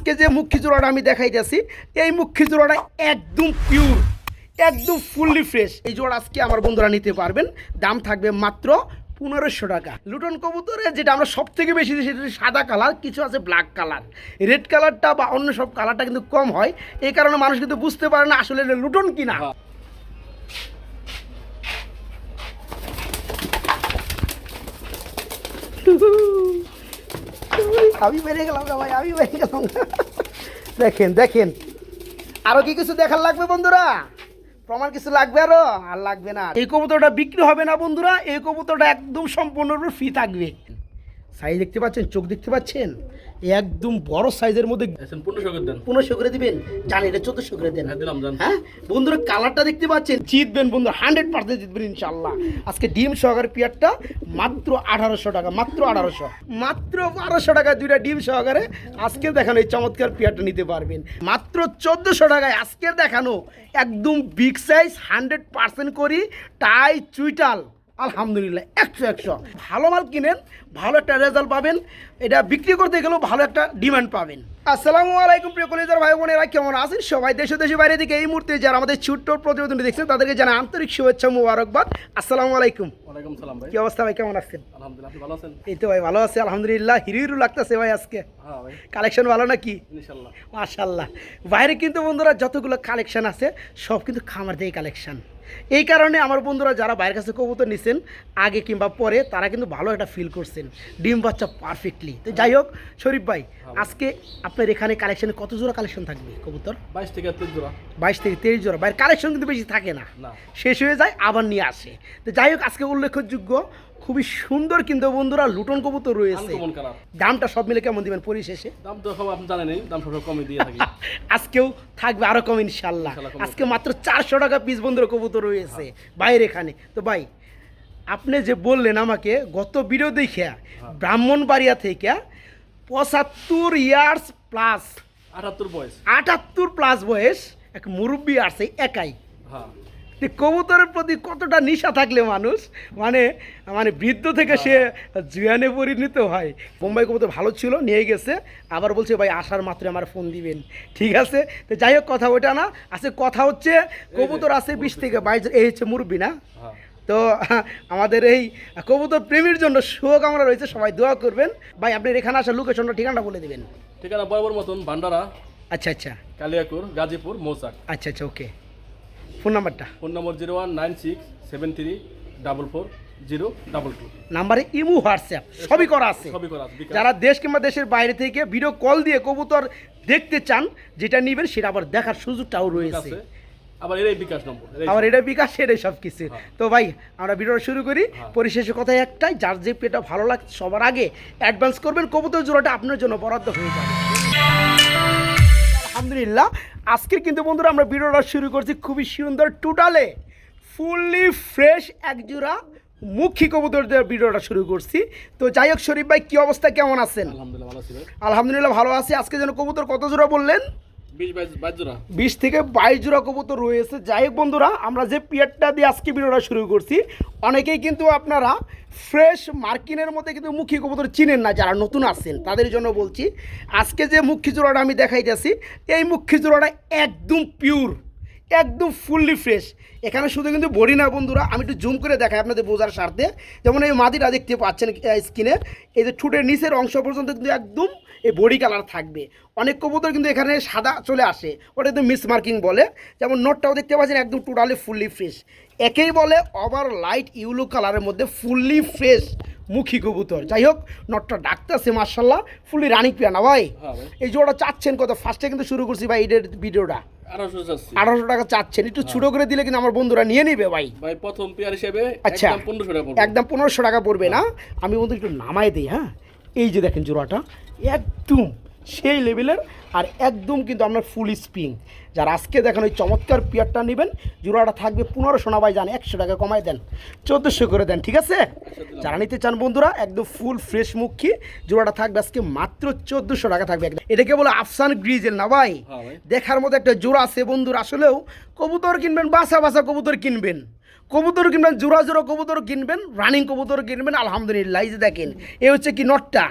আজকে যে মুখী জোড়াটা আমি দেখাইতেছি এই মুখী জোড়াটা একদম পিওর একদম ফুললি ফ্রেশ এই জোড়া আজকে আমার বন্ধুরা নিতে পারবেন। দাম থাকবে মাত্র পনেরোশো টাকা। লুটন কবুতরে যেটা আমরা সব থেকে বেশি দিই সেটা সাদা কালার কিছু আছে ব্ল্যাক কালার। রেড কালারটা বা অন্য সব কালারটা কিন্তু কম হয়। এই কারণে মানুষ কিন্তু বুঝতে পারে না আসলে লুটন কিনা। হ্যাঁ। আমি বেরিয়ে গেলাম না ভাই, আমি বেরিয়ে গেলাম। দেখেন দেখেন। আরও কি কিছু দেখার লাগবে বন্ধুরা? প্রমাণ কিছু লাগবে আরও? আর লাগবে না। এই কবুতরটা বিক্রি হবে না বন্ধুরা, এই কবুতরটা একদম সম্পূর্ণরূপে ফ্রি থাকবে। সাইজ দেখতে পাচ্ছেন, চোখ দেখতে পাচ্ছেন? একদম বড় সাইজের মধ্যে এসেন পনেরোশো করে দিবেন? জানি এটা চোদ্দশো করে দেন। হ্যাঁ জান। হ্যাঁ? বন্ধুরা কালারটা দেখতে পাচ্ছেন? জিতবেন বন্ধু হান্ড্রেড পার্সেন্ট জিতবেন ইনশাল্লাহ আজকে ডিম সহকারে পেয়ারটা মাত্র আঠারোশো টাকা মাত্র আঠারোশো। মাত্র বারোশো টাকা দুইটা ডিম সহকারে আজকে দেখানো এই চমৎকার পেয়ারটা নিতে পারবেন। মাত্র চোদ্দোশো টাকায় আজকে দেখানো একদম বিগ সাইজ হান্ড্রেড পার্সেন্ট করি টাই চুইটাল। আলহামদুলিল্লাহ একশো একশো। ভালো মাল কিনেন ভালো একটা রেজাল্ট পাবেন এটা বিক্রি করতে গেলেও ভালো একটা ডিমান্ড পাবেন। আসসালামু আলাইকুম প্রিয় কলেজার ভাই বোনেরা কেমন আছেন সবাই? দেশ ও দেশের বাইরে থেকে এই মুহূর্তে যারা আমাদের ছোট্ট প্রতিবেদনটি দেখছেন তাদেরকে জানা আন্তরিক শুভেচ্ছা মুবারকবাদ। আসসালামু আলাইকুম। ওয়ালাইকুম সালাম ভাই। কি অবস্থা ভাই কেমন আছেন? আলহামদুলিল্লাহ আপনি ভালো আছেন? এই তো ভাই ভালো আছে আলহামদুলিল্লাহ। হিরো হিরো লাগতেছে ভাই আজকে। হ্যাঁ ভাই। কালেকশন ভালো নাকি? ইনশাল্লাহ। মাশাল্লাহ। বাইরে কিন্তু বন্ধুরা যতগুলো কালেকশন আছে সব কিন্তু খামার থেকে কালেকশন। এই কারণে আমার বন্ধুরা যারা বাইরের কাছে কবুতর নিছেন আগে কিংবা পরে তারা কিন্তু ভালো একটা ফিল করছেন। ডিম বাচ্চা পারফেক্টলি তো যাই হোক শরীফ ভাই আজকে আপনার এখানে কালেকশনে কত জোড়া কালেকশন থাকবে কবুতর? বাইশ থেকে তেইশ জোড়া। বাইশ থেকে তেইশ জোড়া। বাইরের কালেকশন কিন্তু বেশি থাকে না। শেষ হয়ে যায় আবার নিয়ে আসে। তো যাই হোক আজকে উল্লেখযোগ্য খুবই সুন্দর কিন্তু বন্ধুরা লুটন কবুতর রয়েছে। দামটা সব মিলে কেমন দিবেন পরিশেষে? দাম তো সব আপনি জানেনই দাম সব কমে দিয়ে থাকি। আজকেও থাকবে আরও কম ইনশাল্লাহ আজকে মাত্র চারশো টাকা পিস বন্ধুর কবুতর রয়েছে বাইরে এখানে তো ভাই আপনি যে বললেন আমাকে গত ভিডিও দেখিয়া ব্রাহ্মণবাড়িয়া থেকে পঁচাত্তর ইয়ার্স প্লাস আটাত্তর বয়স। আটাত্তর প্লাস বয়স এক মুরব্বী আছে একাই। হ্যাঁ। যে কবুতরের প্রতি কতটা নিশা থাকলে মানুষ মানে মানে বৃদ্ধ থেকে সে জুয়ানে পরিণত হয়। বোম্বাই কবুতর ভালো ছিল নিয়ে গেছে। আবার বলছে ভাই আসার মাত্র আমার ফোন দিবেন। ঠিক আছে? তো যাই হোক কথা ওটা না। আছে কথা হচ্ছে কবুতর আছে বিশ থেকে বাইশ এই হচ্ছে মুরব্বী না? হ্যাঁ। তো আমাদের এই কবুতর প্রেমীর জন্য শুভকামনা রয়েছে সবাই দোয়া করবেন। ভাই আপনি এখানে আসার লোকেশনটা ঠিকানা বলে দেবেন। ঠিকানা বরাবর মতন ভান্ডারা আচ্ছা আচ্ছা। কালিয়াকুর গাজীপুর মৌচাক। আচ্ছা আচ্ছা ওকে। ফোন নাম্বারটা? Phone number zero one nine six seven three double four zero double two. নাম্বারে ইমু হোয়াটসঅ্যাপ সবই করা আছে। সবই করা আছে, যারা দেশ কিংবা দেশের বাইরে থেকে ভিডিও কল দিয়ে কবুতর দেখতে চান যেটা নিবেন সেটা আবার দেখার সুযোগটাও রয়েছে। আবার এটাই বিকাশ নম্বর এটাই আবার এটা বিকাশ এটাই সব কিছু হ্যাঁ। তো ভাই আমরা ভিডিওটা শুরু করি। হ্যাঁ। পরিশেষে কথা একটাই যার যে পেটা ভালো লাগে সবার আগে অ্যাডভান্স করবেন কবুতর জোড়াটা আপনার জন্য বরাদ্দ হয়ে যাবে। আলহামদুলিল্লাহ। আজকে কিন্তু বন্ধুরা আমরা ভিডিওটা শুরু করছি খুবই সুন্দর টোটালে ফুললি ফ্রেশ একজোড়া মুখী কবুতর দিয়ে ভিডিওটা শুরু করছি। তো যাই হোক শরীফ ভাই কি অবস্থা? কেমন আছেন? আলহামদুলিল্লাহ আলহামদুলিল্লাহ ভালো আছি। আজকে যেন কবুতর কত জোড়া বললেন? বিশ থেকে বাইশ জোড়া কবুতর রয়েছে। যাই হোক বন্ধুরা, আমরা যে পিয়ারটা দিয়ে আজকে ভিডিওটা শুরু করছি, অনেকেই কিন্তু আপনারা ফ্রেশ মার্কিনের মধ্যে কিন্তু মুখী কবুতর চিনেন না, যারা নতুন আসছেন তাদের জন্য বলছি, আজকে যে মুখী জোড়াটা আমি দেখাই দেখাইতেছি, এই মুখী জোড়াটা একদম পিওর একদম ফুললি ফ্রেশ এখানে শুধু কিন্তু বডি না বন্ধুরা, আমি একটু জুম করে দেখাই আপনাদের বোঝার স্বার্থে। যেমন এই মাদিটা দেখতে পাচ্ছেন স্কিনে এই যে ঠুটের নিচের অংশ পর্যন্ত কিন্তু একদম এই বডি কালার থাকবে। অনেক কবুতর কিন্তু এখানে সাদা চলে আসে। ওটা কিন্তু মিস মার্কিং বলে। যেমন নোটটাও দেখতে পাচ্ছেন একদম টোটালি ফুললি ফ্রেশ একেই বলে ওভার লাইট ইউলো কালারের মধ্যে ফুললি ফ্রেশ মুখী কবুতর। যাই হোক নটটা ডাকতেছে মার্শাল্লাহ ফুললি রানিক পিয়া না ভাই? হ্যাঁ ভাই। এই জোড়া চাচ্ছেন কত? ফার্স্টে কিন্তু শুরু করছি ভাই এদের ভিডিওটা। আঠারোশো টাকা চাচ্ছেন। একটু ছোটো করে দিলে কিন্তু আমার বন্ধুরা নিয়ে নিবে ভাই। ভাই প্রথম পেয়ার হিসেবে আচ্ছা। একদম পনেরোশো টাকা পড়বে। একদম পনেরোশো টাকা পড়বে না। আমি বন্ধু একটু নামাই দিই হ্যাঁ? এই যে দেখেন জোড়াটা। একদম সেই লেভেলের আর একদম কিন্তু আপনার ফুল স্প্রিং যারা আজকে দেখেন ওই চমৎকার পিয়ারটা নেবেন জোড়াটা থাকবে পনেরোশো না ভাই জান একশো টাকা কমাই দেন চোদ্দোশো করে দেন ঠিক আছে? যারা নিতে চান বন্ধুরা একদম ফুল ফ্রেশ মুখী জোড়াটা থাকবে আজকে মাত্র চোদ্দোশো টাকা থাকবে একদম। এটাকে বলে আফসান গ্রিজেল না ভাই? হ্যাঁ ভাই। দেখার মতো একটা জোড়া আছে বন্ধুর আসলেও কবুতর কিনবেন বাসা বাসা কবুতর কিনবেন। কবুতর কিনবেন জোড়া জোড়া কবুতর কিনবেন রানিং কবুতর কিনবেন আলহামদুলিল্লাহ এই যে দেখেন এ হচ্ছে কি নটটা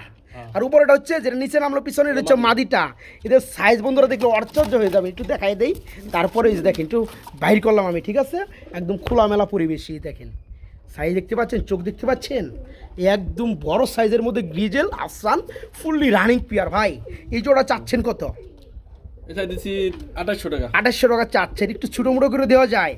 আর উপরেটা হচ্ছে যেটা নিচে নামলো পিছনে হচ্ছে মাদিটা। এদের সাইজ বন্ধুরা দেখলে আশ্চর্য হয়ে যাবে। একটু দেখাই দেই। তারপরে দেখেন একটু বাইর করলাম আমি ঠিক আছে? একদম খোলামেলা পরিবেশই দেখেন। সাইজ দেখতে পাচ্ছেন? চোখ দেখতে পাচ্ছেন? একদম বড় সাইজের মধ্যে গ্রিজেল আফসান ফুললি রানিং পিয়ার ভাই। এই জোড়া চাচ্ছেন কত? এটা দিচ্ছি আঠাশশো টাকা। আঠাশশো টাকা চাচ্ছেন। একটু ছোটো মোটো করে দেওয়া যায়।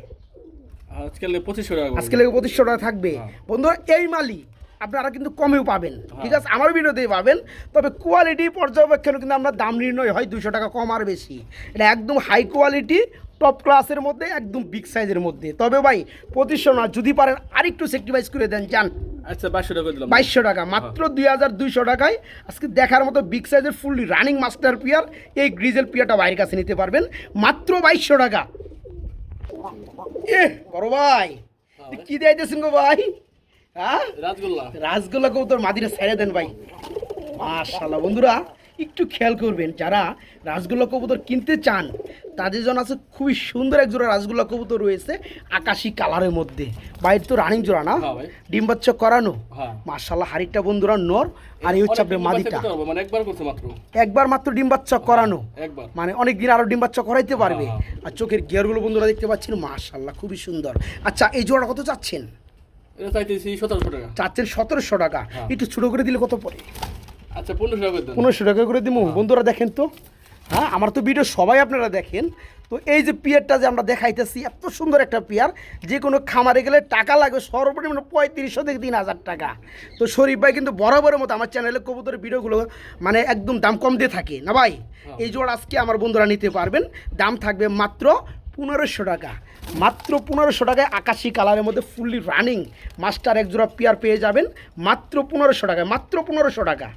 আজকাল পঁচিশশো টাকা করে। আজকে পঁচিশশো টাকা থাকবে। হ্যাঁ। বন্ধুরা এই মালি আপনারা কিন্তু কমেও পাবেন। ঠিক আছে? আমার ভিডিওতেই পাবেন। তবে কোয়ালিটি পর্যবেক্ষণে কিন্তু আমরা দাম নির্ণয় হয় দুশো টাকা কম আর বেশি। এটা একদম হাই কোয়ালিটি টপ ক্লাসের মধ্যে একদম বিগ সাইজের মধ্যে। তবে ভাই পঁচিশশো না যদি পারেন আরেকটু সেক্রিফাইস করে দেন যান। আচ্ছা বাইশশো টাকা দিলাম। বাইশশো টাকা মাত্র দুই হাজার দুইশো টাকায় আজকে দেখার মতো বিগ সাইজের ফুললি রানিং মাস্টার পিয়ার এই গ্রিজেল পিয়ারটা বাইরের কাছে নিতে পারবেন। মাত্র বাইশশো টাকা। এ বড় ভাই কি দিয়েছেন গো ভাই? হ্যাঁ? রাজগোল্লা। কবুতর মাদিরে ছেড়ে দেন ভাই। মাশাল্লাহ বন্ধুরা একটু খেয়াল করবেন যারা রাসগোল্লা কবুতর কিনতে চান তাদের জন্য আছে খুবই সুন্দর এক জোড়া রাসগোল্লা কবুতর রয়েছে আকাশি কালারের মধ্যে। বাইরে তো রানিং জোড়া না? হ্যাঁ ডিম বাচ্চা করানো? হ্যাঁ। মাশাল্লাহ হাড়িটা বন্ধুরা নর আর এই হচ্ছে আপনার মাদিটা। মানে একবার মাত্র। ডিম বাচ্চা করানো। মানে অনেক দিন আরও ডিম বাচ্চা করাইতে পারবে। হ্যাঁ, আর চোখের গিয়ারগুলো বন্ধুরা দেখতে পাচ্ছেন মাশাল্লাহ খুবই সুন্দর। আচ্ছা এই জোড়া কত চাচ্ছেন? এটা চাইতেছি সতেরোশো টাকা। চাচ্ছেন সতেরোশো টাকা। হ্যাঁ। একটু ছোটো করে দিলে কত পড়ে? আচ্ছা পনেরোশো টাকা পনেরোশো টাকা করে দিব বন্ধুরা দেখেন তো। হ্যাঁ আমার তো ভিডিও সবাই আপনারা দেখেন। তো এই যে পিয়ারটা যে আমরা দেখাইতেছি এত সুন্দর একটা পিয়ার। যে কোনো খামারে গেলে টাকা লাগবে সর্বনিম্ন পঁয়ত্রিশশো থেকে তিন হাজার টাকা। তো শরীফ ভাই কিন্তু বরাবরের মতো আমার চ্যানেলে কবুতরের ভিডিওগুলো মানে একদম দাম কম দিয়ে থাকে। না ভাই? এই জোড় আজকে আমার বন্ধুরা নিতে পারবেন। দাম থাকবে মাত্র পনেরোশো টাকা। মাত্র পনেরোশো টাকায় আকাশি কালারের মধ্যে ফুললি রানিং মাস্টার এক জোড়া পিয়ার পেয়ে যাবেন। মাত্র পনেরোশো টাকায়, মাত্র পনেরোশো টাকা।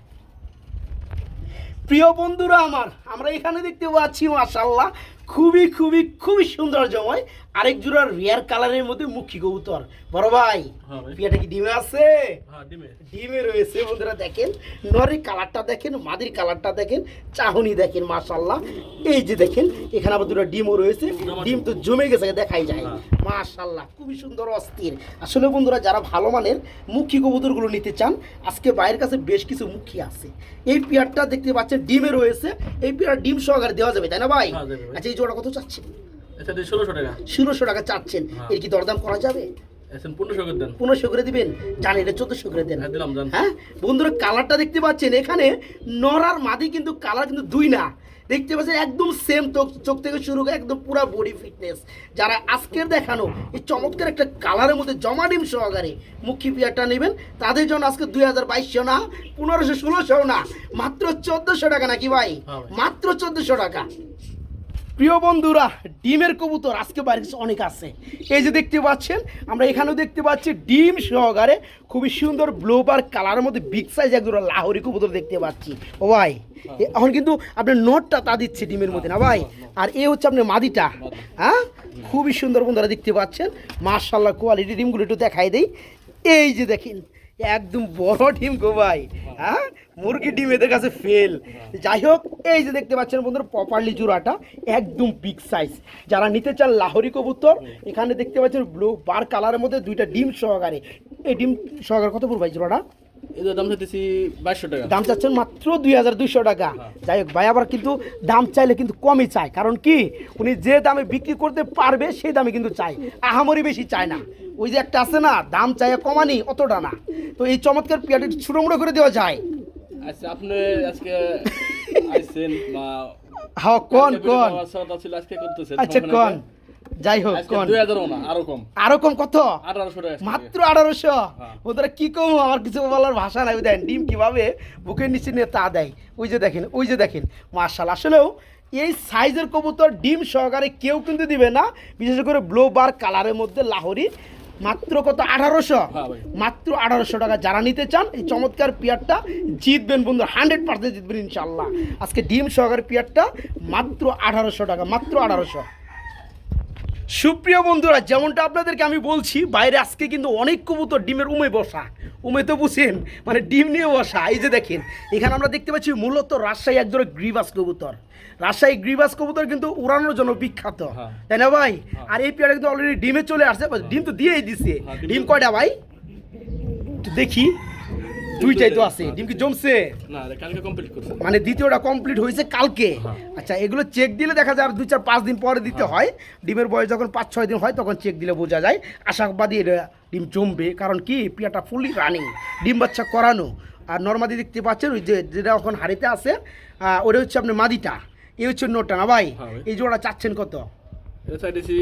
প্রিয় বন্ধুরা আমার, আমরা এখানে দেখতে পাচ্ছি মাসাল্লাহ খুবই খুবই খুবই সুন্দর জময় আরেক জোড়া রেয়ার কালারের মধ্যে মুখী কবুতর। বড় ভাই হ্যাঁ পিয়াটা কি ডিমে আছে? হ্যাঁ ডিমে। ডিমে রয়েছে বন্ধুরা দেখেন নরের কালারটা দেখেন মাদির কালারটা দেখেন চাহনি দেখেন মাশাল্লাহ এই যে দেখেন এখানে আবার দুটো ডিমও রয়েছে। ডিম তো জমে গেছে দেখাই যায়। হ্যাঁ। মাশাল্লাহ খুবই সুন্দর অস্থির। আসলে বন্ধুরা যারা ভালো মানের মুখী কবুতরগুলো নিতে চান আজকে বাইরের কাছে বেশ কিছু মুখী আছে। এই পেয়ারটা দেখতে পাচ্ছেন ডিমে রয়েছে। এই পেয়ার ডিম সহকারে দেওয়া যাবে তাই না ভাই? হ্যাঁ। আচ্ছা এই জোড়া কত চাচ্ছেন? ষোলোশো টাকা। ষোলোশো টাকা চাচ্ছেন। হ্যাঁ। এর কি দরদাম করা যাবে? পনেরোশো করে দেন। পনেরোশো করে দিবেন? জান এটা চোদ্দশো করে দেন। হ্যাঁ হ্যাঁ? বন্ধুরা কালারটা দেখতে পাচ্ছেন? এখানে মাদি কিন্তু কালার কিন্তু দুই না। দেখতে পাচ্ছেন একদম সেম চোখ থেকে শুরু করে একদম পুরো বডি ফিটনেস যারা আজকের দেখানো এই চমৎকার একটা কালারের মধ্যে জমা ডিম সহকারে মুখী পিয়ারটা নেবেন তাদের জন্য আজকে দুই হাজার বাইশশো না পনেরোশো ষোলোশো না। মাত্র চোদ্দোশো টাকা নাকি ভাই। মাত্র চোদ্দোশো টাকা। প্রিয় বন্ধুরা, ডিমের কবুতর, আজকে বাড়ির অনেক আছে। এই যে দেখতে পাচ্ছেন, আমরা এখানেও দেখতে পাচ্ছি ডিম সহকারে খুবই সুন্দর ব্লোবার কালারের মধ্যে বিগ সাইজ একদম লাহোরি কবুতর দেখতে পাচ্ছি। ও ভাই এখন কিন্তু আপনার নোটটা তা দিচ্ছে ডিমের মধ্যে না ভাই? আর এ হচ্ছে আপনার মাদিটা হ্যাঁ? খুবই সুন্দর বন্ধুরা দেখতে পাচ্ছেন। মার্শাল্লাহ কোয়ালিটি ডিমগুলো একটু দেখাই দেই। এই যে দেখেন, একদম বড় ডিম গো ভাই হ্যাঁ? মুরগি ডিম এদের কাছে ফেল যাই হোক এই যে দেখতে পাচ্ছেন বন্ধুরা প্রপারলি জোড়াটা একদম বিগ সাইজ যারা নিতে চান লাহোরি কবুতর এখানে দেখতে পাচ্ছেন ব্লু বার কালারের মধ্যে দুইটা ডিম সহকারে। এই ডিম সহকারে কত পড়বে জোড়াটা? দাম চাইতেছি বাইশশো টাকা। দাম চাচ্ছেন মাত্র দুই হাজার দুইশো টাকা। যাই হোক ভাই আবার কিন্তু দাম চাইলে কিন্তু কমই চায়। কারণ কি? উনি যে দামে বিক্রি করতে পারবে সেই দামে কিন্তু চায়। আহামরি বেশি চায় না। ওই যে একটা আছে না দাম চাইয়া কমানি অতটা না। তো এই চমৎকার পিয়াটি ছোটো মোটো করে দেওয়া যায়। আচ্ছা আপনি আজকে আইছেন বা হ্যাঁ কন কন? আজকে করতেছেন আচ্ছা কন। যাই হোক কন? দুই হাজারও না আরও কম। আরও কম কত? আঠারোশো টাকা মাত্র আঠারোশো? হ্যাঁ। ওদের কি কম? আমার কিছু বলার ভাষা নাই। দেন ডিম কীভাবে বুকের নিচে নিয়ে তা দেয়? ওই যে দেখেন ওই যে দেখেন। মার্শাল আসলেও এই সাইজের কবুতর ডিম সহকারে কেউ কিন্তু দিবে না। বিশেষ করে ব্লো বার কালারের মধ্যে লাহোরি মাত্র কত? আঠারোশো? হ্যাঁ মাত্র আঠারোশো টাকা যারা নিতে চান এই চমৎকার পিয়ারটা জিতবেন বন্ধু হান্ড্রেড পার্সেন্ট জিতবেন ইনশাল্লাহ আজকে ডিম সহকারে পিয়ারটা মাত্র আঠারোশো টাকা মাত্র আঠারোশো। সুপ্রিয় বন্ধুরা যেমনটা আপনাদেরকে আমি বলছি বাইরে আজকে কিন্তু অনেক কবুতর ডিমের উমে বসা। উমে তো বুঝেন মানে ডিম নিয়ে বসা। এই যে দেখেন এখানে আমরা দেখতে পাচ্ছি মূলত রাজশাহী এক ধরনের গ্রিবাস কবুতর। রাজশাহী গ্রিবাস কবুতর কিন্তু উড়ানোর জন্য বিখ্যাত। হ্যাঁ। তাই না ভাই? আর এই পেয়ারা কিন্তু অলরেডি ডিমে চলে আসছে ডিম তো দিয়েই দিছে। হ্যাঁ, ডিম কয়টা ভাই? দেখি। দুইটাই তো আছে। ডিম কি জমছে? না কালকে কমপ্লিট করছে। মানে দ্বিতীয়টা কমপ্লিট হয়েছে কালকে। হ্যাঁ। আচ্ছা এগুলো চেক দিলে দেখা যায় আর দুই চার পাঁচ দিন পরে দিতে হয়। ডিমের বয়স যখন পাঁচ ছয় দিন হয় তখন চেক দিলে বোঝা যায়। আশাবাদী ডিম জমবে। কারণ কি? পিয়াটা ফুলি রানিং ডিম বাচ্চা করানো। আর নর্মাদি দেখতে পাচ্ছেন ওই যে যেটা এখন হাড়িতে আছে ওটা হচ্ছে আপনার মাদিটা। এই হচ্ছে নোটটা না ভাই? হ্যাঁ এই জোড়া চাচ্ছেন কত? চাইতেছি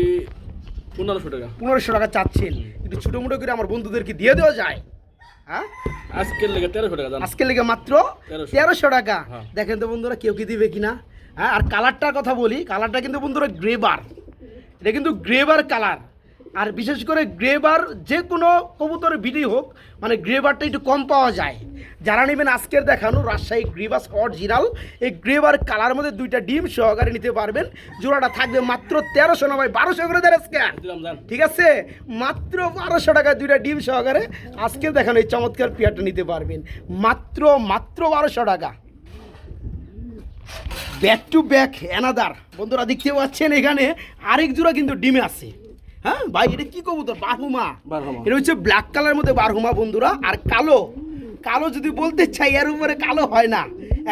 পনেরোশো টাকা। পনেরোশো টাকা চাচ্ছেন। একটু ছোটো মোটো করে আমার বন্ধুদেরকে দিয়ে দেওয়া যায়। হ্যাঁ? আজকের লেগে তেরোশো টাকা জান? লেগে মাত্র তেরোশো। টাকা। হ্যাঁ। দেখেন তো বন্ধুরা কেউ কি দিবে কিনা? হ্যাঁ আর কালারটার কথা বলি কালারটা কিন্তু বন্ধুরা গ্রেবার। এটা কিন্তু গ্রেবার কালার। আর বিশেষ করে গ্রেবার যে কোনো কবুতরের ভিডিও হোক মানে গ্রেবারটা একটু কম পাওয়া যায়। যারা নেবেন আজকের দেখানো রাজশাহী গ্রেবাস অরিজিনাল এই গ্রেবার কালার মধ্যে দুইটা ডিম সহকারে নিতে পারবেন। জোড়াটা থাকবে মাত্র তেরোশো না ভাই বারোশো করে দেয় আজকে ঠিক আছে? মাত্র বারোশো টাকায় দুইটা ডিম সহকারে আজকে দেখানো এই চমৎকার পেয়ারটা নিতে পারবেন। মাত্র মাত্র বারোশো টাকা। ব্যাক টু ব্যাক অ্যানাদার বন্ধুরা দেখতে পাচ্ছেন এখানে আরেক জোড়া কিন্তু ডিমে আছে। হ্যাঁ ভাই এটা কি কবুতর? বারহুমা। বারহুমা। এটা হচ্ছে ব্ল্যাক কালার মধ্যে বারহুমা বন্ধুরা। আর কালো কালো যদি বলতে চাই এর উপরে কালো হয় না।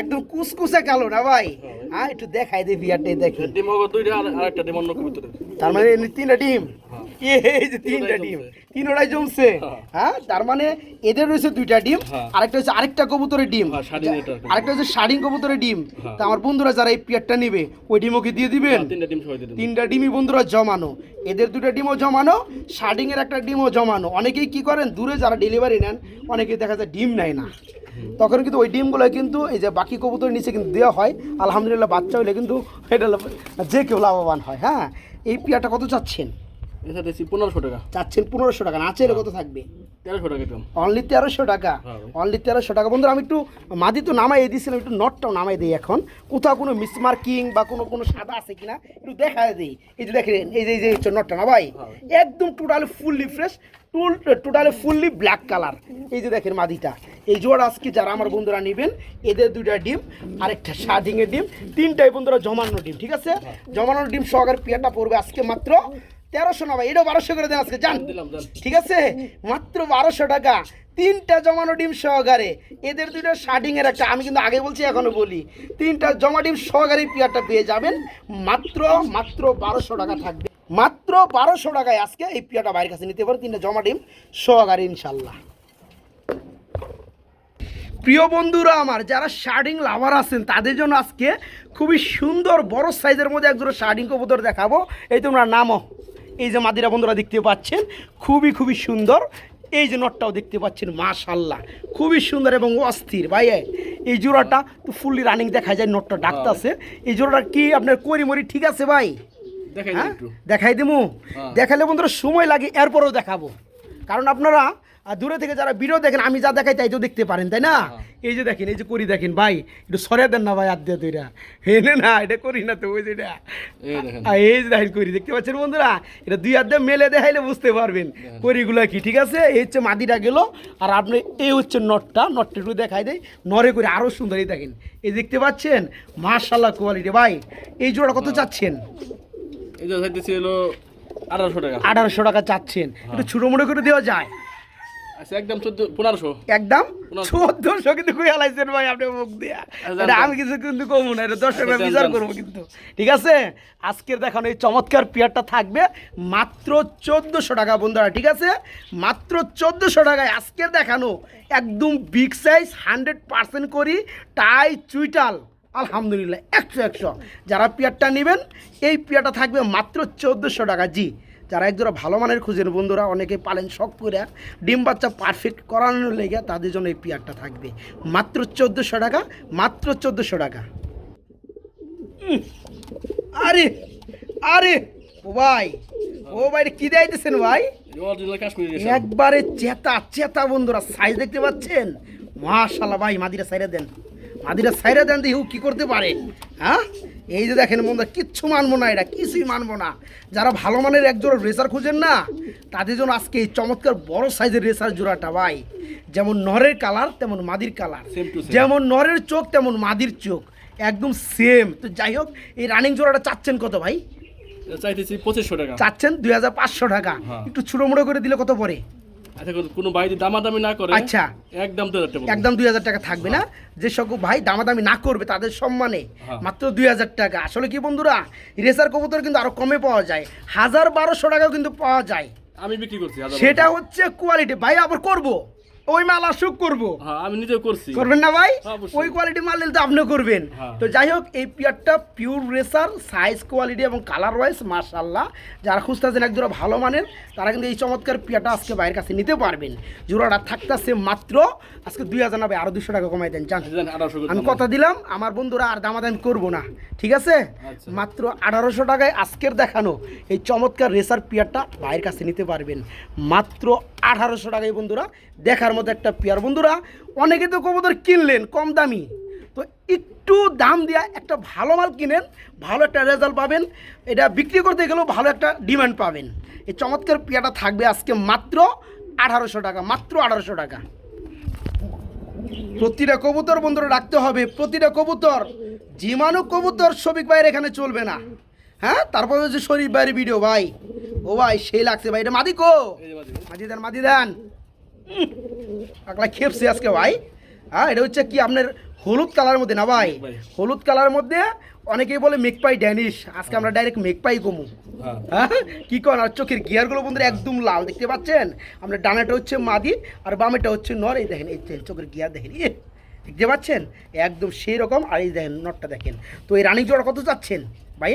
একদম কুসকুসে কালো না ভাই? হ্যাঁ একটু দেখাই দে বিয়ারটাই দেখি। ডিম হবে দুইটা আর একটা ডিম অন্য কবুতরের। তার মানে তিনটা ডিম? এই যে তিনটা ডিম। তিনটাই জমছে। হ্যাঁ। হ্যাঁ তার মানে এদের রয়েছে দুইটা ডিম হ্যাঁ। আরেকটা হচ্ছে আরেকটা কবুতরের ডিম। হ্যাঁ। আরেকটা হচ্ছে শাড়িং কবুতরের ডিম। তা আমার বন্ধুরা যারা এই পেয়ারটা নিবে ওই ডিমও কি দিয়ে দিবেন? তিনটা ডিমই বন্ধুরা জমানো। এদের দুটো ডিমও জমানো শার্ডিং এর একটা ডিমও জমানো। অনেকেই কি করেন দূরে যারা ডেলিভারি নেন অনেকেই দেখা যায় ডিম নেয় না। তখন কিন্তু ওই ডিমগুলো কিন্তু এই যে বাকি কবুতরের নিচে কিন্তু দেওয়া হয়। আলহামদুলিল্লাহ বাচ্চা হলে কিন্তু এটা লাভ- যে কেউ লাভবান হয় হ্যাঁ? এই পেয়ারটা কত চাচ্ছেন? এটা দিচ্ছি পনেরোশো টাকা। চাচ্ছেন পনেরোশো টাকা না চাইলে কত থাকবে? তেরোশো টাকা দাম অনলি তেরোশো টাকা। হ্যাঁ। অনলি তেরোশো টাকা। বন্ধুরা আমি একটু মাদি তো নামাই দিয়েছিলাম একটু নটটাও নামাই দিই এখন। কোথাও কোনো মিসমার্কিং বা কোনো কোনো সাদা আছে কিনা একটু দেখায় দিই। এই যে দেখেন এই যে এই যে নটটা না ভাই? একদম totally fully fresh tool totally fully black colour এই যে দেখেন মাদিটা। এই জোড়া আজকে যারা আমার বন্ধুরা নেবেন এদের দুইটা ডিম আরেকটা শার্টিংয়ের ডিম তিনটাই বন্ধুরা জমানো ডিম ঠিক আছে? জমানো ডিম সহকারে পেয়ারটা পড়বে আজকে মাত্র তেরোশো না ভাই এটাও বারোশো করে দেন আজকে জান ঠিক আছে? মাত্র বারোশো টাকা। তিনটা জমানো ডিম সহকারে। এদের দুটো শার্টিং এর একটা আমি কিন্তু আগে বলছি এখনও বলি। তিনটা জমা ডিম সহকারে পেয়ারটা পেয়ে যাবেন। মাত্র মাত্র বারোশো টাকা থাকবে। মাত্র বারোশো টাকায় আজকে এই পেয়ারটা বাইরের কাছে নিতে পারেন তিনটা জমা ডিম সহকারে ইনশাল্লাহ প্রিয় বন্ধুরা আমার যারা শার্ডিং লাভার আছেন তাদের জন্য আজকে খুবই সুন্দর বড় সাইজের মধ্যে একজোড়া শার্ডিং কবুতর দেখাবো। এই তোমরা নামো। এই যে মাদিরা বন্ধুরা দেখতে পাচ্ছেন খুবই খুবই সুন্দর। এই যে নটটাও দেখতে পাচ্ছেন মাশাল্লাহ খুবই সুন্দর এবং অস্থির ভাই। এই জোড়াটা তো ফুললি রানিং দেখা যায় নটটা ডাকতেছে। এই জোড়াটা কি আপনার করিমরি ঠিক আছে ভাই? দেখাই হ্যাঁ? দেখাই দেবো হ্যাঁ। দেখালে বন্ধুরা সময় লাগে এরপরেও দেখাবো। কারণ আপনারা আহ, দূরে থেকে যারা ভিডিও দেখেন আমি যা দেখাই তাই তো দেখতে পারেন তাই না? এই যে দেখেন এই যে করি দেখেন ভাই একটু সরে দেন না ভাই আদ্যা তৈরা হেনে না এটা করি না তো ওই যে এটা। এই যে দেখেন করি দেখতে পাচ্ছেন বন্ধুরা? এটা দুই আদ্যা মেলে দেখাইলে বুঝতে পারবেন করিগুলো কি ঠিক আছে? এই হচ্ছে মাদিটা গেল আর আপনি এই হচ্ছে নটটা নটটা একটু দেখাই দেয় নরে করে আরও সুন্দর এই দেখেন। এই দেখতে পাচ্ছেন? মার্শাল্লাহ কোয়ালিটি ভাই। এই জোড়া কত চাচ্ছেন? এই যে চাইতেছি হলো আঠারোশো টাকা। আঠারোশো টাকা চাচ্ছেন। একটু ছোটো মোটো করে দেওয়া যায়। আচ্ছা একদম চোদ্দ পনেরোশো। একদম? পনেরোশো। চোদ্দশো কিন্তু কুই হালাইছেন ভাই আপনি মুখ দিয়া? আচ্ছা, আমি কিছু কিন্তু কমু না এটা দশ আচ্ছা, বিচার করব কিন্তু। ঠিক আছে? আজকের দেখানো এই চমৎকার পেয়ারটা থাকবে মাত্র চোদ্দোশো টাকা বন্ধুরা ঠিক আছে? মাত্র চোদ্দোশো টাকায় আজকের দেখানো একদম বিগ সাইজ হান্ড্রেড পার্সেন্ট করি টাই চুইটাল। আলহামদুলিল্লাহ একশো একশো। যারা পেয়ারটা নেবেন এই পেয়ারটা থাকবে মাত্র চোদ্দোশো টাকা জি। যারা একজোড়া ভালো মানের খুঁজেন বন্ধুরা অনেকে পালেন শখ করে ডিম বাচ্চা পারফেক্ট করানোর লেগে তাদের জন্য এই পেয়ারটা থাকবে। মাত্র চোদ্দোশো টাকা মাত্র চোদ্দোশো টাকা। আরে আরে ও ভাই ও ভাই কি দেখাইতেছেন ভাই? একবারে চেতা চেতা বন্ধুরা সাইজ দেখতে পাচ্ছেন? মাশাল্লাহ ভাই মাদিরা সাইরা দেন। মাদিরা সাইরা দেন দিয়ে কি করতে পারে হ্যাঁ? এই যে দেখেন বন্ধুরা কিচ্ছু মানবো না এটা কিছুই মানবো না। যারা ভালো মানের একজোড়া রেসার খুঁজেন না তাদের জন্য আজকে এই চমৎকার বড় সাইজের রেসার জোড়াটা ভাই। যেমন নরের কালার তেমন মাদির কালার. যেমন নরের চোখ তেমন মাদির চোখ। একদম সেম তো যাই হোক এই রানিং জোড়াটা চাচ্ছেন কত ভাই? চাইতেছি পঁচিশশো টাকা। চাচ্ছেন দুই হাজার পাঁচশো টাকা। হ্যাঁ। একটু ছোটো মোটো করে দিলে কত পড়ে? আচ্ছা কোনো- কোনো ভাই যদি দামাদামি না করে আচ্ছা। একদম দু হাজার টাকা একদম দুই হাজার টাকা থাকবে না। যে সকল ভাই দামাদামি না করবে তাদের সম্মানে হ্যাঁ। মাত্র দুই হাজার টাকা। আসলে কি বন্ধুরা রেসার কবুতর কিন্তু আরও কমে পাওয়া যায়। হাজার বারোশো টাকাও কিন্তু পাওয়া যায়। আমি বিক্রি করছি সেটা হচ্ছে কোয়ালিটি ভাই আবার করব? ওই মাল আসুক করব। হ্যাঁ আমি নিজেও করছি। করবেন না ভাই? ওই কোয়ালিটি মাল নিলে তো আপনিও করবেন। হ্যাঁ। তো যাই হোক এই পিয়ারটা পিওর রেসার সাইজ কোয়ালিটি এবং কালার ওয়াইজ মার্শাল্লাহ যারা খুঁজতেছেন এক জোড়া ভালো মানের তারা কিন্তু এই চমৎকার পিয়ারটা আজকে বাইরের কাছে নিতে পারবেন। জোড়াটা থাকতেছে মাত্র আজকে দুই হাজার নব্বই আরও দুশো টাকা কমাই দেন করে আমি কথা দিলাম আমার বন্ধুরা আর দামাদামি করব না ঠিক আছে? আচ্ছা। মাত্র আঠারোশো টাকায় আজকের দেখানো এই চমৎকার রেসার পিয়ারটা বাইরের কাছে নিতে পারবেন। মাত্র আঠারোশো টাকায় বন্ধুরা দেখার মতো একটা পেয়ার। বন্ধুরা অনেকে তো কবুতর কিনলেন কম দামি। তো একটু দাম দেওয়া একটা ভালো মাল কিনেন ভালো একটা রেজাল্ট পাবেন। এটা বিক্রি করতে গেলেও ভালো একটা ডিমান্ড পাবেন। এই চমৎকার পেয়াটা থাকবে আজকে মাত্র আঠারোশো টাকা মাত্র আঠারোশো টাকা। প্রতিটা কবুতর বন্ধুরা রাখতে হবে প্রতিটা কবুতর জীবাণু কবুতর শফিক ভাইয়ের এখানে চলবে না। হ্যাঁ তারপরে হচ্ছে শরীফ ভাইয়ের ভিডিও ভাই। ও ভাই সেই লাগছে ভাই। এটা মাদি কো? এই যে বাজি। মাদি দেন মাদি দেন। আকলা খেপছে আজকে ভাই। হ্যাঁ এটা হচ্ছে কি আপনার হলুদ কালারের মধ্যে না ভাই। হলুদ কালারের মধ্যে অনেকেই বলে মেকপাই ড্যানিশ আজকে আমরা ডাইরেক্ট মেকপাই কমু। হ্যাঁ। হ্যাঁ কি কর আর চোখের গিয়ারগুলো বন্ধুরা একদম লাল দেখতে পাচ্ছেন? আমরা ডানাটা হচ্ছে মাদি আর বামেটা হচ্ছে নর। এই দেখেন এই চোখের গিয়ার দেখেন ইয়ে দেখতে পাচ্ছেন? একদম সেই রকম আর এই দেখেন নটটা দেখেন। তো এই রানিং জোড়া কত চাচ্ছেন ভাই?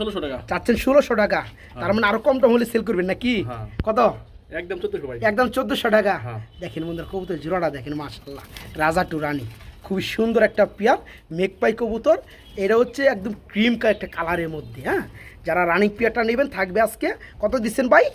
ষোলোশো টাকা। চাচ্ছেন ষোলোশো টাকা। তার মানে আরও কম টম হলে সেল করবেন নাকি? হ্যাঁ। কত? একদম চোদ্দশো একদম চোদ্দোশো টাকা। হ্যাঁ। দেখেন বন্ধুরা কবুতর জোড়াটা দেখেন মাশাল্লাহ রাজা টু রানী। খুবই সুন্দর একটা পেয়ার মেকপাই কবুতর। এটা হচ্ছে একদম ক্রিম একটা কালারের মধ্যে হ্যাঁ? যারা রানিং পেয়ারটা নেবেন থাকবে আজকে। কত দিচ্ছেন ভাই?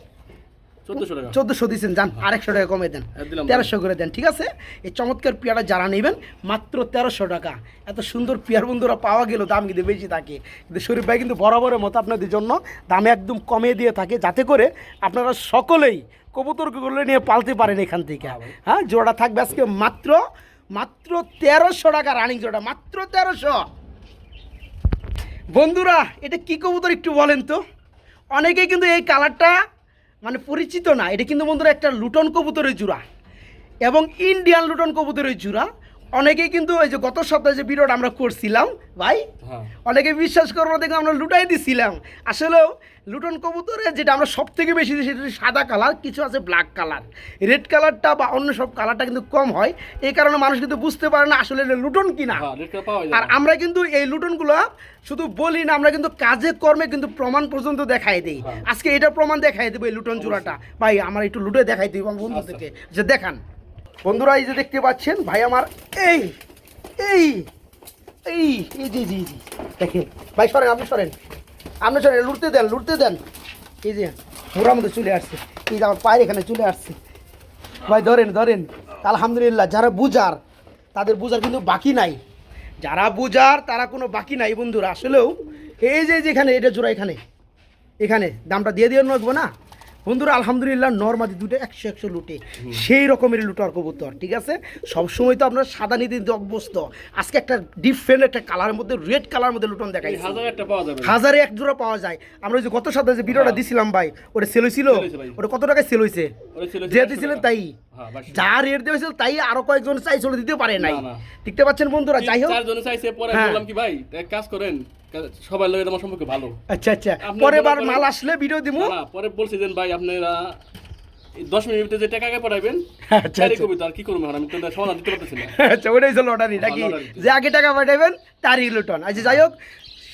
চোদ্দশো দিচ্ছেন যান আরেকশো টাকা কমে দেন। হ্যাঁ, তেরোশো করে দেন ঠিক আছে? এই চমৎকার পেয়ারা যারা নেবেন মাত্র তেরোশো টাকা। এত সুন্দর পেয়ার বন্ধুরা পাওয়া গেল দাম কিন্তু বেশি থাকে। কিন্তু শরীফ ভাই কিন্তু বরাবরের মতো আপনাদের জন্য দামে একদম কমে দিয়ে থাকে। যাতে করে আপনারা সকলেই কবুতরগুলো নিয়ে পালতে পারেন এখান থেকে। হ্যাঁ জোড়া থাকবে আজকে মাত্র মাত্র তেরোশো টাকা রানিং জোড়া মাত্র তেরোশো। বন্ধুরা এটা কি কবুতর একটু বলেন তো? অনেকেই কিন্তু এই কালারটা মানে পরিচিত না। এটা কিন্তু বন্ধুরা একটা লুটন কবুতরের জোড়া এবং ইন্ডিয়ান লুটন কবুতরের জোড়া। অনেকেই কিন্তু ওই যে গত সপ্তাহে যে ভিডিওটা আমরা করছিলাম ভাই হ্যাঁ। অনেকে বিশ্বাস করব দেখে আমরা লুটাই দিছিলাম। আসলেও লুটন কবুতরে যেটা আমরা সব থেকে বেশি দিই সেটা সাদা কালার কিছু আছে ব্ল্যাক কালার রেড কালারটা বা অন্য সব কালারটা কিন্তু কম হয়। এই কারণে মানুষ কিন্তু বুঝতে পারে না আসলে এটা লুটন কিনা। হ্যাঁ আর আমরা কিন্তু এই লুটনগুলো শুধু বলি না আমরা কিন্তু কাজে কর্মে কিন্তু প্রমাণ পর্যন্ত দেখাই দিই। হ্যাঁ। আজকে এটা প্রমাণ দেখাই দেবো এই লুটন জোড়াটা ভাই আমার একটু লুটে দেখাই দিই আমার বন্ধু আচ্ছা। থেকে যে দেখান। বন্ধুরা, এই যে দেখতে পাচ্ছেন, ভাই আমার, এই এই এই এই জি জি জি দেখেন, ভাই সরেন, আপনি সরেন আপনি সরেন, লুটতে দেন লুটতে দেন। এই যে মোড়ার মধ্যে চলে আসছে, এই যে আমার পায়ের এখানে চলে আসছে। ভাই, ধরেন ধরেন, আলহামদুলিল্লাহ, যারা বুজার তাদের বুজার কিন্তু বাকি নাই। যারা বুজার তারা কোনো বাকি নাই, বন্ধুরা। আসলেও, এই যে যেখানে এটা জোড়া এখানে এখানে, দামটা দিয়ে দিয়ে রাখব না? বন্ধুরা আলহামদুলিল্লাহ নর্মাদি দুটো একশো একশো লুটে। সেই রকমের লুটার কবুতর ঠিক আছে? সবসময় তো আমরা সাদা নিতে অভ্যস্ত। আজকে একটা ডিফারেন্ট একটা কালারের মধ্যে রেড কালার মধ্যে লুটন দেখাই হাজার এক জোড়া পাওয়া যায়। আমরা ওই যে গত সপ্তাহে যে ভিডিওটা হ্যাঁ। দিছিলাম ভাই ওটা সেল হয়েছিল। ওটা কত টাকায় সেল হয়েছে? যে 400 দিছিলেন টাকা। তাই। হ্যাঁ, 2200 যা রেট দিয়েছিল তাই আরও কয়েকজন চাইছিল দিতে পারে নাই। দেখতে পাচ্ছেন বন্ধুরা যাই হোক। চারজনে চাইছে পরে হ্যাঁ। বললাম কি ভাই এক কাজ করেন সবাই লোক আমার সম্পর্কে ভালো। আচ্ছা আচ্ছা। পরে বার মাল আসলে ভিডিও দিব না, পরে বলছি যে ভাই আপনারা দশ মিনিট ভিতরে যে টাকা আগে পাঠাবেন আচ্ছা, তারই আচ্ছা। কবিতা আর কি করব? আমি তো সমাধান দিতে পারতেছি না। আচ্ছা ওটাই ছিল লটারি নাকি? হ্যাঁ, যে আগে টাকা পাঠাবেন তারই লুটন। আচ্ছা যাই হোক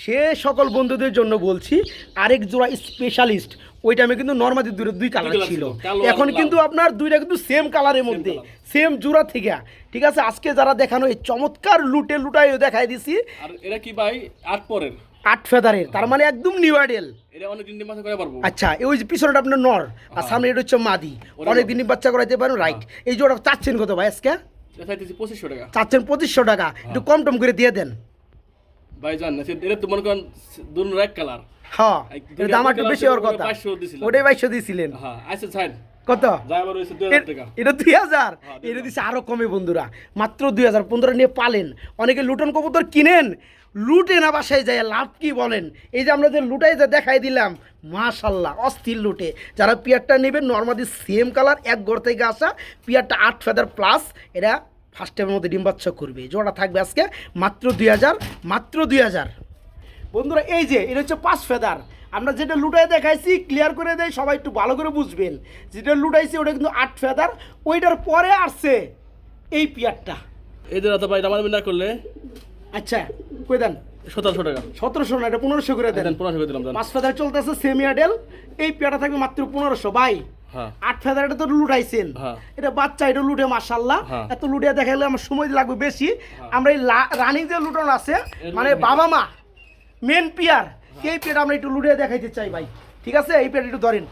সে সকল বন্ধুদের জন্য বলছি আরেক জোড়া স্পেশালিস্ট ওই টাইমে কিন্তু নর্মাদি দুই দুই কালার ছিল। এখন কিন্তু আপনার দুইটা কিন্তু সেম কালারের মধ্যে। সেম জোড়া থেকে। ঠিক আছে আজকে যারা দেখানো এই চমৎকার লুটে লুটাই দেখাই দিছি। আর এরা কি ভাই? আট পরের। আট ফেদারের। তার মানে একদম নিউ আইডেল আচ্ছা ওই যে পিছনটা আপনার নর আর সামনে এটা হচ্ছে মাদি। অনেক। দিনই বাচ্চা করাইতে পারেন রাইট এই জোড়া চাচ্ছেন কত ভাই আজকে? পঁচিশশো টাকা। চাচ্ছেন পঁচিশশো টাকা। একটু কম টম করে দিয়ে দেন। ভাই জান এটা তো মনে করেন দুন এক কালার হ্যাঁ দাম একটু বেশি কথা। ওটাই বাইশশো দিয়েছিলেন হ্যাঁ ছাড় কত? এটা দুই হাজার? হ্যাঁ, এটা দিচ্ছে আরও কমে বন্ধুরা। মাত্র দুই হাজার পনেরো নিয়ে পালেন। অনেকে লুটন কবুতর কিনেন। লুটে না বাসায় যায় লাভ কি বলেন? এই যে আমরা যে লুটাই যে দেখাই দিলাম মাশাল্লাহ অস্থির লুটে। যারা পিয়ারটা নেবেন নর্মালি সেম কালার এক ঘর থেকে আসা পিয়ারটা আট ফেদার প্লাস এটা ফার্স্ট টাইমের মধ্যে ডিম্বাচ্ছ করবে। জোড়া থাকবে আজকে মাত্র দুই হাজার মাত্র দুই হাজার। বন্ধুরা এই যে এটা হচ্ছে পাঁচ ফেদার। আমরা যেটা লুটাই দেখাইছি ক্লিয়ার করে দেয় সবাই একটু ভালো করে বুঝবেন। যেটা লুটাইছি ওটা কিন্তু আট ফেদার। ওইটার পরে আসছে এই পিয়ারটা। এদের অত ভাই দামাদামি না করলে আচ্ছা কই দেন? সতেরোশো টাকা। সতেরোশো না এটা পনেরোশো করে দেন। পনেরোশো করে দিলাম পাঁচ ফেদার চলতেছে সেমি আডেল এই পেয়ারটা থাকবে মাত্র পনেরোশো বাই হ্যাঁ। আট ফেদার এটা তো লুটাইছেন। হ্যাঁ। এটা বাচ্চা এটা লুটে মাসাল্লাহ হ্যাঁ। এত লুটে দেখাইলে আমার সময় লাগবে বেশি। আমরা এই রানিং যে লুটন আছে মানে বাবা মা মেন পিয়ার এই পিয়ারটা আমরা একটু লুড়ে দেখাইতে চাই ভাই। ঠিক আছে? এই পিয়ারটা একটু ধরেন।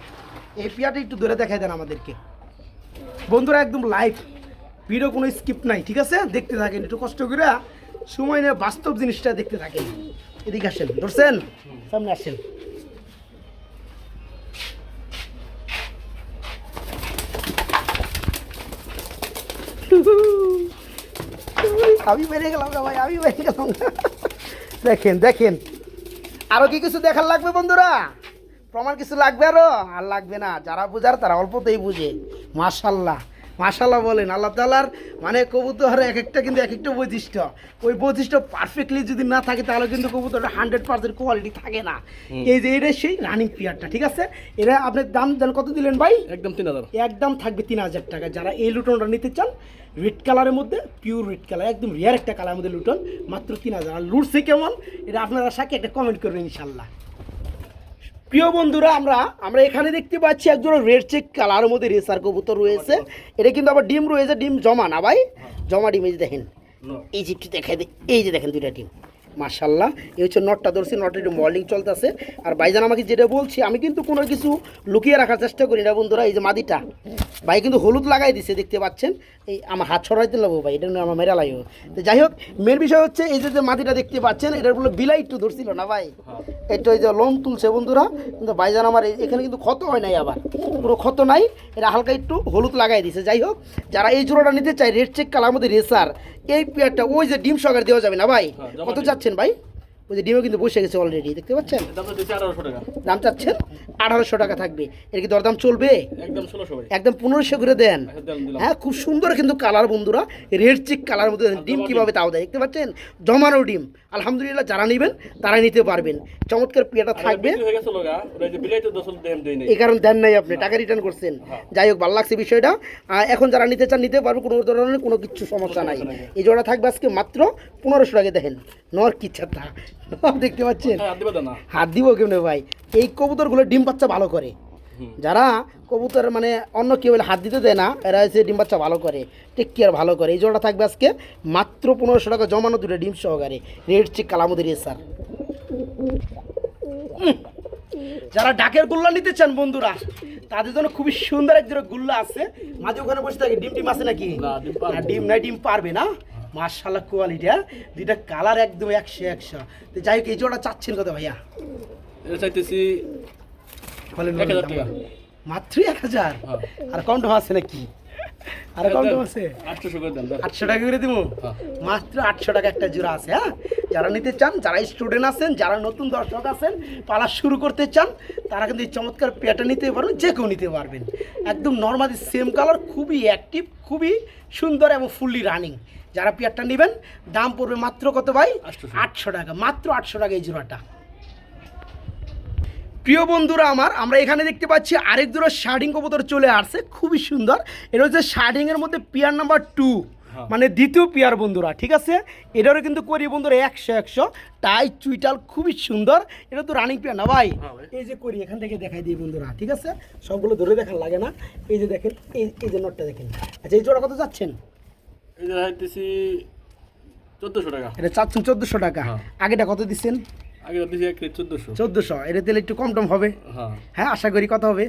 এই পিয়ারটা একটু ধরে দেখাই দেন আমাদেরকে। বন্ধুরা, একদম লাইভ ভিডিও কোনো স্কিপ নাই, ঠিক আছে? দেখতে থাকেন, একটু কষ্ট করে। সময় নিয়ে বাস্তব জিনিসটা দেখতে থাকেন। এদিকে আসেন, ধরছেন? সামনে আসেন। আমি বেরিয়ে গেলাম না ভাই, আমি বেরিয়ে গেলাম। দেখেন দেখেন। আরও কি কিছু দেখার লাগবে বন্ধুরা? প্রমাণ কিছু লাগবে আরও? আর লাগবে না, যারা বুঝার তারা অল্পতেই বুঝে। মাশাল্লাহ। মাশাল্লাহ বলেন আল্লাহ তালার মানে কবুতর এক একটা কিন্তু এক একটা বৈশিষ্ট্য। ওই বৈশিষ্ট্য পারফেক্টলি যদি না থাকে তাহলে কিন্তু কবুতরটা হান্ড্রেড পার্সেন্ট কোয়ালিটি থাকে না। এই যে এটা সেই রানিং পিয়ারটা ঠিক আছে? এটা আপনার দাম দেন কত দিলেন ভাই? একদম তিন হাজার। একদম থাকবে তিন হাজার টাকা। যারা এই লুটনটা নিতে চান রেড কালারের মধ্যে পিওর রেড কালার একদম রেয়ার একটা কালারের মধ্যে লুটন মাত্র তিন হাজার। আর লুটছে কেমন? এটা আপনারা সাথে একটা কমেন্ট করবেন ইনশাল্লাহ প্রিয় বন্ধুরা আমরা আমরা এখানে দেখতে পাচ্ছি একজন রেড চেক কালার মধ্যে রেসার কবুতর রয়েছে। এটা কিন্তু আবার ডিম রয়েছে ডিম জমা না ভাই? জমা ডিম এই যে দেখেন। এই এই যে দেখেন দুইটা ডিম। মার্শাল্লাহ এই হচ্ছে নটটা ধরছি নটটা একটু মর্নিং চলতেছে। আর ভাইজান আমাকে যেটা বলছি আমি কিন্তু কোনো কিছু লুকিয়ে রাখার চেষ্টা করি না বন্ধুরা এই যে মাদিটা। ভাই কিন্তু হলুদ লাগাই দিছে দেখতে পাচ্ছেন? এই আমার হাত ছড়াই দিলাম ভাই এটা নিয়ে আমার মেরা লাগবে তো যাই হোক মেন বিষয় হচ্ছে এই যে মাদিটা দেখতে পাচ্ছেন এটার বলে বিলাই একটু ধরছিল না ভাই? এটা ওই যে লোম তুলছে বন্ধুরা কিন্তু ভাইজান আমার এই- এখানে কিন্তু ক্ষত হয় নাই আবার। পুরো ক্ষত নাই এটা হালকা একটু হলুদ লাগাই দিছে। যাই হোক যারা এই জোড়াটা নিতে চায় রেড চেক কালার মধ্যে রেসার এই পেয়ারটা ওই যে ডিম সহকারে দেওয়া যাবে না ভাই? হ্যাঁ, কত ডিম। চাচ্ছেন ভাই? ওই যে ডিমও কিন্তু বসে গেছে অলরেডি দেখতে পাচ্ছেন? দাম চাচ্ছেন আঠারোশো টাকা থাকবে। এর কি দরদাম চলবে? একদম পনেরোশো করে দেন। দিলাম। হ্যাঁ খুব সুন্দর কিন্তু কালার বন্ধুরা। রেড চিক কালার মধ্যে ডিম কীভাবে তাও দেয় দেখতে পাচ্ছেন? জমানো ডিম। আলহামদুলিল্লাহ যারা নেবেন তারা নিতে পারবেন। চমৎকার পিয়াটা থাকবে। হয়ে এই কারণ দেন নাই আপনি টাকা রিটার্ন করছেন। যাই হোক ভালো লাগছে বিষয়টা। এখন যারা নিতে চান নিতে পারবে কোনো ধরনের কোনো কিছু সমস্যা নাই। এই জোড়া থাকবে আজকে মাত্র পনেরোশো টাকা দেখেন। নর কি ছাতা দেখতে পাচ্ছেন? হ্যাঁ দিবে না। হাত দিব কেমনে ভাই? এই কবুতরগুলো ডিম বাচ্চা ভালো করে। যারা কবুতর মানে অন্য কেউ বলে হাত দিতে দেয় না এরা এসে ডিম বাচ্চা ভালো করে টেক কেয়ার ভালো করে। এই জোড়া থাকবে আজকে মাত্র পনেরোশো টাকা জমানো দুটো ডিম সহকারে। রেড চিক কালামুদের স্যার যারা ডাকের গুল্লা নিতে চান বন্ধুরা তাদের জন্য খুবই সুন্দর এক গুল্লা আছে। মাঝে ওখানে বসে থাকে ডিম টিম আছে নাকি? না, ডিম পারবে। না, ডিম নাই ডিম পারবে না। মার্শাল্লাহ কোয়ালিটি হ্যাঁ? দুইটা কালার একদম একশো একশো। তো যাই হোক এই জোড়া চাচ্ছেন কত ভাইয়া? এটা চাইতেছি টাকা। মাত্র এক হাজার? হ্যাঁ। আর কম আছে নাকি? আর কম আছে। আটশো টাকা করে দিব হ্যাঁ। মাত্র আটশো টাকা একটা জোড়া আছে হ্যাঁ? যারা নিতে চান যারা স্টুডেন্ট আছেন যারা নতুন দর্শক আছেন পালা শুরু করতে চান তারা কিন্তু এই চমৎকার পেয়াটা নিতে পারবেন যে কেউ নিতে পারবেন। একদম নর্মালি সেম কালার খুবই অ্যাক্টিভ খুবই সুন্দর এবং ফুললি রানিং যারা পেয়ারটা নেবেন দাম পড়বে মাত্র কত ভাই? আটশো টাকা মাত্র আটশো টাকা এই জোড়াটা। প্রিয় বন্ধুরা আমার আমরা এখানে দেখতে পাচ্ছি আরেক দুটো শার্ডিং কবুতর চলে আসছে খুবই সুন্দর। এটা হচ্ছে শার্ডিংয়ের মধ্যে পিয়ার নাম্বার টু হ্যাঁ। মানে দ্বিতীয় পিয়ার বন্ধুরা ঠিক আছে? এটারও কিন্তু করি বন্ধুরা একশো একশো টাই চুইটাল খুবই সুন্দর। এটা তো রানিং পিয়ার না ভাই? হ্যাঁ এই যে করি এখান থেকে দেখাই দিই বন্ধুরা ঠিক আছে? সবগুলো ধরে দেখার লাগে না। এই যে দেখেন এই এই যে নোটটা দেখেন। আচ্ছা এই জোড়া কত যাচ্ছেন? এটা চাইতেছি চোদ্দোশো টাকা। এটা চাচ্ছেন চোদ্দোশো টাকা। হ্যাঁ। আগেটা কত দিচ্ছেন? আগে দিছি এক চোদ্দোশো? চোদ্দোশো এটা দিলে একটু কম টম হবে। হ্যাঁ। হ্যাঁ আশা করি কত হবে?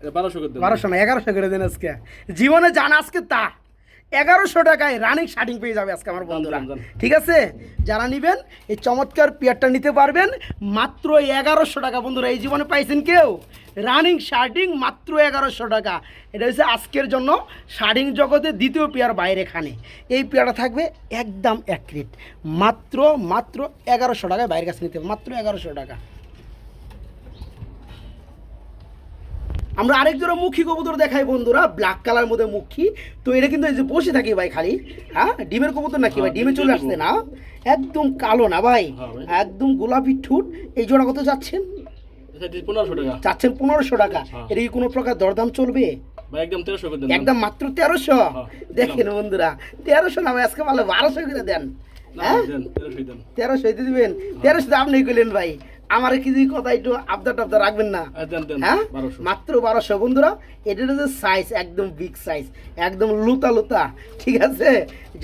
এটা বারোশো করে দেব। বারোশো না এগারোশো করে দেন আজকে। জীবনে জান আজকে তা। এগারোশো টাকায় রানিং শার্টিং পেয়ে যাবে আজকে আমার বন্ধুরা। ঠিক আছে? যারা নেবেন এই চমৎকার পেয়ারটা নিতে পারবেন মাত্র এগারোশো টাকা। বন্ধুরা এই জীবনে পাইছেন কেউ? রানিং শার্টিং মাত্র এগারোশো টাকা। এটা হচ্ছে আজকের জন্য শার্টিং জগতে দ্বিতীয় পেয়ার বাইরে খানে। এই পেয়ারটা থাকবে একদম এক রেট মাত্র মাত্র এগারোশো টাকায় বাইরের কাছে নিতে হবে। মাত্র এগারোশো টাকা। আমরা আরেক জোড়া মুখী কবুতর দেখাই বন্ধুরা। ব্ল্যাক কালার মধ্যে মুখী। তো এটা কিন্তু এই যে বসে থাকি ভাই খালি হ্যাঁ? ডিমের কবুতর নাকি ভাই? হ্যাঁ, ডিমে চলে আসছে না? একদম কালো না ভাই। হ্যাঁ একদম গোলাপি ঠুট। এই জোড়া কত যাচ্ছেন চাচ্ছেন পনেরোশো টাকা। হ্যাঁ। এটা কি কোনো প্রকার দরদাম চলবে? একদম মাত্র তেরোশো? দেখেন বন্ধুরা তেরোশো না ভাই? আজকে ভালো বারোশো করে দেন। হ্যাঁ? তেরোশো দিবেন। তেরোশো আপনি কইলেন ভাই আমার কিছু কথা একটু আবদার টাবদার রাখবেন না? দেন হ্যাঁ? মাত্র বারোশো। বন্ধুরা এটার যে সাইজ একদম বিগ সাইজ একদম লুতা লুতা ঠিক আছে?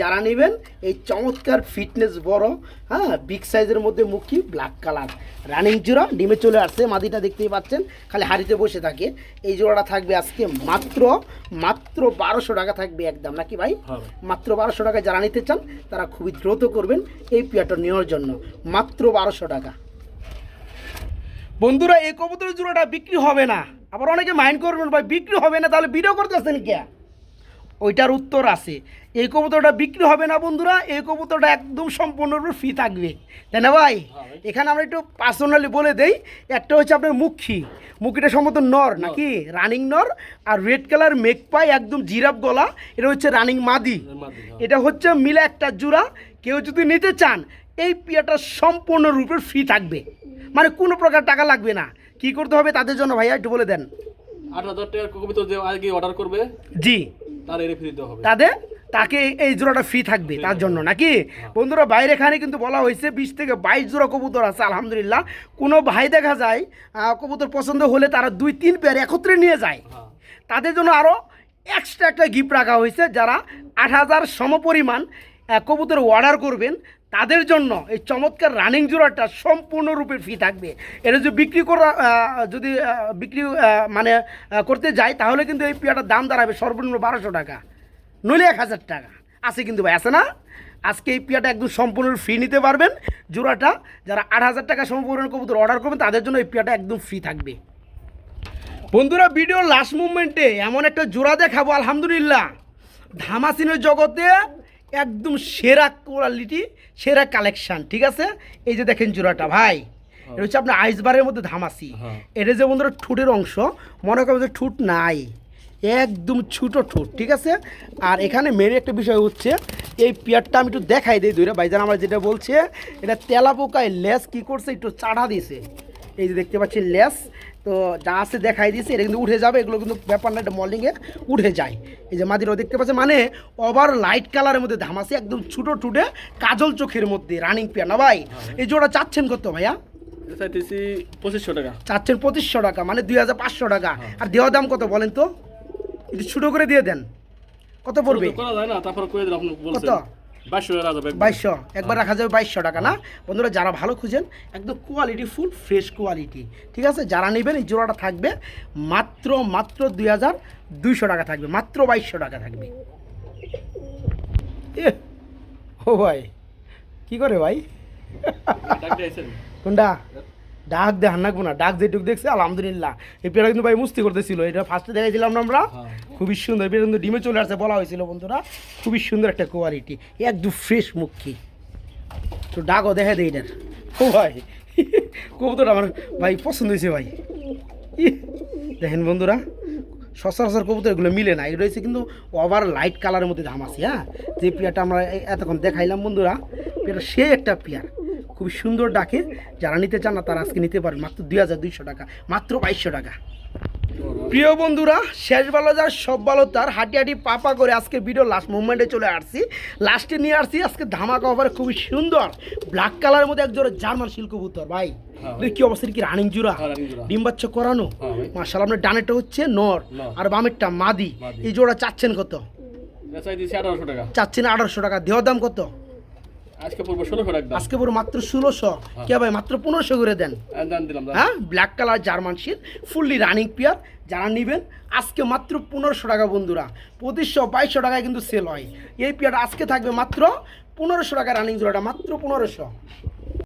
যারা নেবেন এই চমৎকার ফিটনেস বড় হ্যাঁ? বিগ সাইজের মধ্যে মুখী ব্ল্যাক কালার রানিং জোড়া ডিমে চলে আসছে মাদিটা দেখতেই পাচ্ছেন খালি হাড়িতে বসে থাকে। এই জোড়াটা থাকবে আজকে মাত্র মাত্র বারোশো টাকা থাকবে একদম নাকি ভাই? হ্যাঁ। ভাই মাত্র বারোশো টাকা যারা নিতে চান তারা খুবই দ্রুত করবেন এই পিয়াটা নেওয়ার জন্য। মাত্র বারোশো টাকা। বন্ধুরা এই কবুতরের জোড়াটা বিক্রি হবে না। আবার অনেকে মাইন্ড করবেন ভাই বিক্রি হবে না তাহলে ভিডিও করতেছেন কে? ওইটার উত্তর আছে। এই কবুতরটা বিক্রি হবে না বন্ধুরা এই কবুতরটা একদম সম্পূর্ণরূপে ফ্রি থাকবে। তাই না ভাই? এখানে আমরা একটু পার্সোনালি বলে দেই একটা হচ্ছে আপনার মুখী। মুখিটা সম্ভবত নর নাকি? রানিং নর আর রেড কালার মেক পাই একদম জিরাফ গলা। এটা হচ্ছে রানিং মাদি। মাদি, হ্যাঁ। এটা হচ্ছে মিলে একটা জোড়া। কেউ যদি নিতে চান এই পিয়াটা সম্পূর্ণরূপে ফ্রি থাকবে। মানে কোনো প্রকার টাকা লাগবে না। কি করতে হবে তাদের জন্য ভাইয়া একটু বলে দেন। আট হাজার টাকার কবিতা যে আগে অর্ডার করবে জি। তার এর ফ্রি দিতে হবে। তাদের তাকে এই জোড়াটা ফ্রি থাকবে তার জন্য নাকি? বন্ধুরা বাইরে এখানে কিন্তু বলা হয়েছে বিশ থেকে বাইশ জোড়া কবুতর আছে আলহামদুলিল্লাহ। কোনো ভাই দেখা যায় কবুতর পছন্দ হলে তারা দুই তিন পেয়ার একত্রে নিয়ে যায়। হ্যাঁ। তাদের জন্য আরও এক্সট্রা একটা গিফট রাখা হয়েছে যারা আট হাজার সমপরিমাণ কবুতর অর্ডার করবেন। তাদের জন্য এই চমৎকার রানিং জোড়াটা সম্পূর্ণরূপে ফ্রি থাকবে। এটা যদি বিক্রি করা যদি বিক্রি মানে করতে যায়, তাহলে কিন্তু এই পেয়াটার দাম দাঁড়াবে সর্বনিম্ন বারোশো টাকা। নইলে এক হাজার টাকা। আছে কিন্তু ভাই, আছে না? আজকে এই পিয়াটা একদম সম্পূর্ণ ফ্রি নিতে পারবেন। জোড়াটা যারা আট হাজার টাকা সম্পূর্ণ কবুতর অর্ডার করবেন, তাদের জন্য এই পিয়াটা একদম ফ্রি থাকবে। বন্ধুরা ভিডিওর লাস্ট মুভমেন্টে এমন একটা জোড়া দেখাবো, আলহামদুলিল্লাহ। ধামাসিনের জগতে একদম সেরা কোয়ালিটি সেরা কালেকশন ঠিক আছে? এই যে দেখেন জোড়াটা ভাই এটা হচ্ছে আপনার আইসবারের মধ্যে ধামাসি। হ্যাঁ। এটা যে বন্ধুরা ঠোঁটের অংশ মনে করেন যে ঠোঁট নাই। একদম ছোটো ঠোঁট ঠিক আছে? আর এখানে মেন একটা বিষয় হচ্ছে এই পেয়ারটা আমি একটু দেখাই দিই দুইটা ভাইজান আমার যেটা বলছে এটা তেলা পোকায় লেস কী করছে একটু চাড়া দিয়েছে। এই যে দেখতে পাচ্ছি লেস তো যা আছে দেখাই দিয়েছে এটা কিন্তু উঠে যাবে এগুলো কিন্তু ব্যাপার না এটা মর্নিংয়ে উঠে যায়। এই যে মাদিরাও দেখতে পাচ্ছে মানে ওভার লাইট কালারের মধ্যে ধামাসি একদম ছোটো টুটে কাজল চোখের মধ্যে রানিং পেয়ার না ভাই এই জোড়া চাচ্ছেন কত ভাইয়া? চাইতেছি পঁচিশশো টাকা। চাচ্ছেন পঁচিশশো টাকা মানে দুই হাজার পাঁচশো টাকা। আর দেওয়া দাম কত বলেন তো? একটু ছোটো করে দিয়ে দেন। কত পড়বে? করা যায় না তারপর কত? বাইশশো একবার রাখা যাবে বাইশশো টাকা না? বন্ধুরা যারা ভালো খুঁজেন একদম কোয়ালিটি ফুল ফ্রেশ কোয়ালিটি ঠিক আছে? যারা নেবেন এই জোড়াটা থাকবে মাত্র মাত্র দুই হাজার দুইশো টাকা থাকবে মাত্র বাইশশো টাকা থাকবে। এ, ও ভাই কি করে ভাই? কোনটা? ডাক দেখান না কোনা ডাক যেটুক দেখছে আলহামদুলিল্লাহ। এই পেয়ারা কিন্তু ভাই মুস্তি করতেছিল এটা ফার্স্টে দেখাইছিলাম না আমরা? হ্যাঁ। খুবই সুন্দর পেয়ারা কিন্তু ডিমে চলে আসছে বলা হয়েছিল বন্ধুরা। খুবই সুন্দর একটা কোয়ালিটি একদম ফ্রেশ মুখী। তো ডাকও দেখা দেয় এটার। ও ভাই কবুতরটা আমার ভাই পছন্দ হয়েছে ভাই। দেখেন বন্ধুরা সচরাচর কবুতর এগুলো মিলে না এটা হচ্ছে কিন্তু ওভার লাইট কালারের মধ্যে ধাম আছে হ্যাঁ? যে পেয়ারটা আমরা এতক্ষণ দেখাইলাম বন্ধুরা পেয়ারটা সে একটা পেয়ার। খুবই সুন্দর ডাকে। যারা নিতে চান না তারা আজকে নিতে পারেন। মাত্র দুই হাজার দুইশো টাকা মাত্র বাইশশো টাকা। প্রিয় বন্ধুরা শেষ ভালো যার সব ভালো তার। হাঁটি হাঁটি পাপা করে আজকে ভিডিও লাস্ট মুভমেন্টে চলে আসছি। লাস্টে নিয়ে আসছি আজকে ধামাকা অফারে খুবই সুন্দর। ব্ল্যাক কালারের মধ্যে একজোড়া জার্মান শিল্ক কবুতর ভাই। হ্যাঁ। কি অবস্থা? কি রানিং জুড়া? হ্যাঁ। ডিম বাচ্চা করানো? হ্যাঁ। মার্শাল আপনার ডানেরটা হচ্ছে নর। আর বামেরটা মাদি। এই জোড়া চাচ্ছেন কত? চাচ্ছেন আঠারোশো টাকা। দেওয়ার দাম কত? আজকে পড়ব ষোলোশো টাকা আজকে পুরো মাত্র ষোলোশো কে ভাই মাত্র পনেরোশো করে দেন। আর দিলাম হ্যাঁ black colour German sheet fully running pair যারা নেবেন আজকে মাত্র পনেরোশো টাকা বন্ধুরা। পঁচিশশো বাইশশো টাকায় কিন্তু সেল হয়। এই পিয়ার আজকে থাকবে মাত্র পনেরোশো টাকা রানিং জোড়াটা মাত্র পনেরোশো